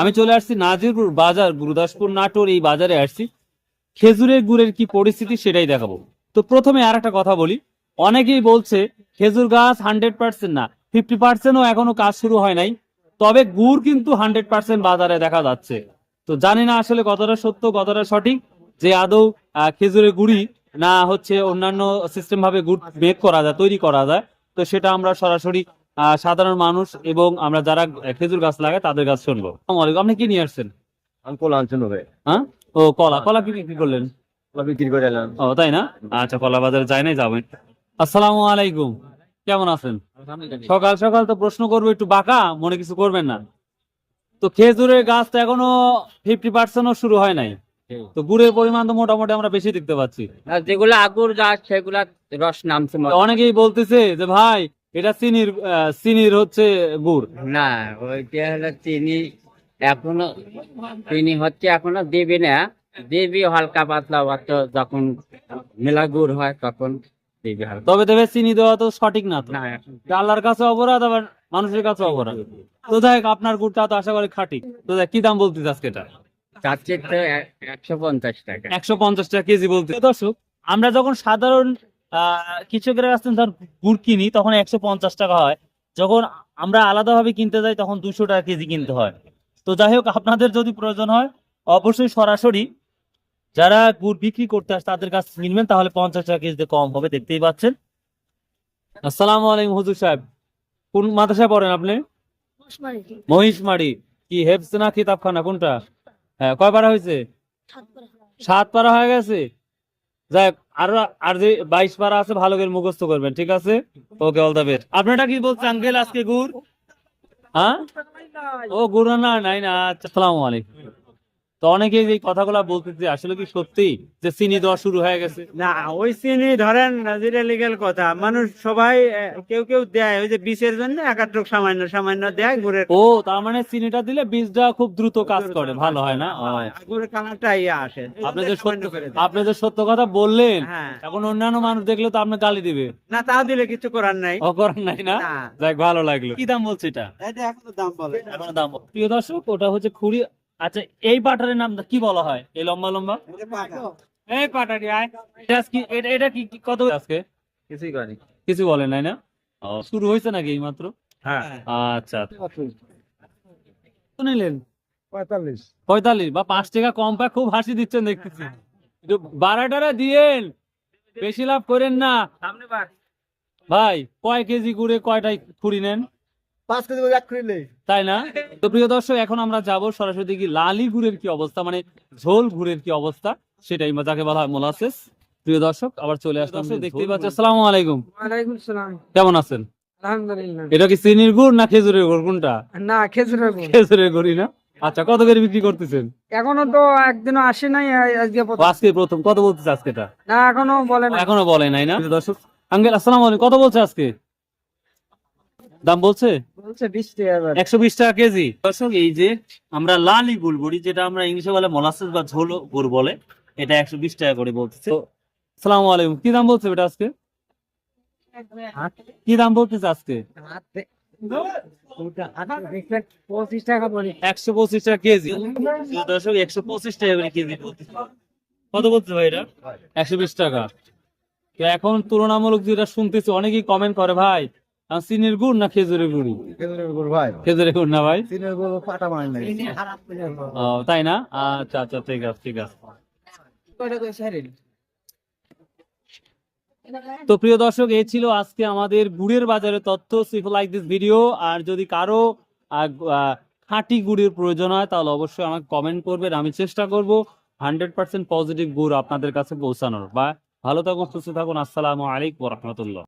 আমি চলে আসছি নাজিরপুর বাজার, গুরুদাসপুর নাটোর, এই বাজারে আসছি। খেজুরের গুড়ের কি পরিস্থিতি সেটাই দেখাবো। তো প্রথমে আর একটা কথা বলি। অনেকেই বলছে, খেজুর গাছ হান্ড্রেড পার্সেন্ট না, ফিফটি এখনও কাজ শুরু হয় নাই। তবে গুড় কিন্তু হান্ড্রেড পার্সেন্ট বাজারে দেখা যাচ্ছে। তো জানি না আসলে কতটা সত্য, কতটা সঠিক যে আদৌ খেজুরের গুড়ি না হচ্ছে অন্যান্য সিস্টেম ভাবে গুড় বেক করা যায়, তৈরি করা যায়। তো সেটা আমরা সরাসরি সাধারণ মানুষ এবং আমরা যারা খেজুর গাছ লাগায় তাদের গাছ শুনব। আপনি কি নিয়ে আসছেন? আমি কলা আনছেন হ্যাঁ? ও কলা। কলা কি বিক্রি করলেন? কলা বিক্রি করে এলাম। ও তাই না? আচ্ছা কলা বাজারে যাই নাই যাবেন আসসালামু আলাইকুম কেমন আছেন? সকাল সকাল তো প্রশ্ন করব একটু বাঁকা মনে কিছু করবেন না। তো খেজুরের গাছ তো এখনও ফিফটি পার্সেন্টও শুরু হয় নাই। তো গুড়ের পরিমাণ তো মোটামুটি আমরা বেশি দেখতে পাচ্ছি। যেগুলো আগুর গাছ সেগুলা রস নামছে অনেকেই বলতেছে যে ভাই এটা চিনির চিনির হচ্ছে গুড়। না ওইটা হলো চিনি এখনও চিনি হচ্ছে এখনও দেবি না। দেবি হালকা পাতলা অত যখন মেলা গুড় হয় তখন দেবি হালকা। তবে তবে চিনি দেওয়া তো সঠিক না তো। আল্লাহর কাছে অপরাধ আবার মানুষের কাছে অপরাধ। তো দেখ আপনার গুড়টা তো আশা করি খাঁটি। তো দেখ কি দাম বলতেছে আজকে এটা? চাচ্ছি তো একশো পঞ্চাশ টাকা। একশো পঞ্চাশ টাকা কেজি বলতে। দর্শক আমরা যখন সাধারণ আহ, কৃষকের কাছ থেকে ধর গুড় কিনি তখন একশো পঞ্চাশ টাকা হয়। যখন আমরা আলাদাভাবে কিনতে যাই তখন দুশো টাকা কেজি কিনতে হয়। তো যাই হোক আপনাদের যদি প্রয়োজন হয় অবশ্যই সরাসরি যারা গুড় বিক্রি করতে আসে তাদের কাছ থেকে কিনবেন তাহলে পঞ্চাশ টাকা কেজিতে কম হবে দেখতেই পাচ্ছেন। আসসালামু আলাইকুম হুজুর সাহেব। কোন মাদ্রাসায় পড়েন আপনি? মহিষমারি। কি হেফস না কিতাবখানা কোনটা? হ্যাঁ কয় পারা হয়েছে? সাত পারা। হয়ে গেছে? যাই আরও আর যে বাইশ পারা আছে ভালো করে মুখস্থ করবেন ঠিক আছে? ওকে অল দা বেস্ট আপনারা কি বলছেন আঙ্কেল আজকে গুড়? হ্যাঁ? ও গুড় না নাই না আচ্ছা আসসালামু আলাইকুম। তো অনেকে এই কথাগুলো বলতেছে আসলে কি সত্যি যে চিনি দেওয়া শুরু হয়ে গেছে? না ওই চিনি ধরেন যেটা লিগেল কথা মানুষ সবাই কেউ কেউ দেয় ওই যে বিষের জন্য একাত্রক সামান্য সামান্য দেয় ও তার মানে চিনিটা দিলে বীজটা খুব দ্রুত কাজ করে ভালো হয় না? ও, গুড়ের কালারটা ইয়ে আসে আপনি যে সত্য আপনি যে সত্য কথা বললেন হ্যাঁ। এখন অন্যান্য মানুষ দেখলে তো আপনি গালি দিবে। না তাও দিলে কিছু করার নাই। করার নাই না। যাক ভালো লাগল। কি দাম বলছে এটা? এটা এখনও দাম বলে এখনও দাম বল- প্রিয় দর্শক ওটা হচ্ছে খুঁড়ি আচ্ছা এই পাটারের নাম কি বলা হয়? এই লম্বা লম্বা? এই পাটারি আয়। এটা কি এটা কি কি- কত আজকে? কিছুই করেনি। কিছু বলেন নাই না? শুরু হয়েছে নাকি এই মাত্র? হ্যাঁ। আচ্ছা কত নিলেন? পঁয়তাল্লিশ। পঁয়তাল্লিশ বা পাঁচ টাকা কম পায় খুব হাসি দিচ্ছেন দেখতেছি। একটু বারাটারা দিয়েন। বেশি লাভ করেন না। সামনে ভাই কয় কেজি করে কয়টাই খুঁড়ি নেন? পাঁচ কেজি এক খুঁড়লে তাই না? তো প্রিয় দর্শক এখন আমরা যাব সরাসরি দেখি লালি গুড়ের কি অবস্থা মানে ঝোল গুড়ের কি অবস্থা সেটাই যাকে বলা হয় মোলাসেস। প্রিয় দর্শক আবার চলে আসলাম দেখতেই পাচ্ছি আসসালামু আলাইকুম। ওয়ালাইকুম সালাম। কেমন আছেন? আলহামদুলিল্লাহ। এটা কি চিনির গুড় না খেজুরের গুড় কোনটা? না খেজুরের গুড়। খেজুরের গুড়ই না? আচ্ছা কত করে বিক্রি করতেছেন? এখনও তো একদিনও আসে নাই আজকে আজকে প্রথম কত বলতেছে আজকেটা না এখনও বলে এখনও বলে নাই না? দর্শক আঙ্কেল আসসালামু আলাইকুম কত বলছে আজকে? দাম বলছে? একশো বিশ টাকা কেজি। দর্শক এই যে আমরা লালি গুড় বলি যেটা আমরা ইংলিশে বলে মোলাসেস বা ঝোল গুড় বলে এটা একশো বিশ টাকা করে বলতেছে। আসসালামু আলাইকুম। কি দাম বলছে এটা আজকে? কি দাম বলতেছে আজকে? পঁচিশ টাকা বলি একশো পঁচিশ টাকা কেজি। দর্শক একশো পঁচিশ টাকা করে কেজি কত বলছে ভাই এটা? একশো বিশ টাকা। তো এখন তুলনামূলক যেটা শুনতেছি অনেকেই কমেন্ট করে ভাই চিনির গুড় না খেজুরের গুড়ি? খেজুরের গুড় ভাই। খেজুরের গুড় না ভাই? চিনের গুড় পাটা মারি নাই। ও, তাই না? আচ্ছা আচ্ছা ঠিক আছে ঠিক আছে। তো প্রিয় দর্শক এই ছিল আজকে আমাদের গুড়ের বাজারে তথ্য সিফ লাইক দিস ভিডিও। আর যদি কারও খাঁটি গুড়ের প্রয়োজন হয় তাহলে অবশ্যই আমাকে কমেন্ট করবেন আমি চেষ্টা করব হান্ড্রেড পার্সেন্ট পজিটিভ গুড় আপনাদের কাছে পৌঁছানোর। বা ভালো থাকুন সুস্থ থাকুন আসসালামু আলাইকুম রহমতুল্লাহ।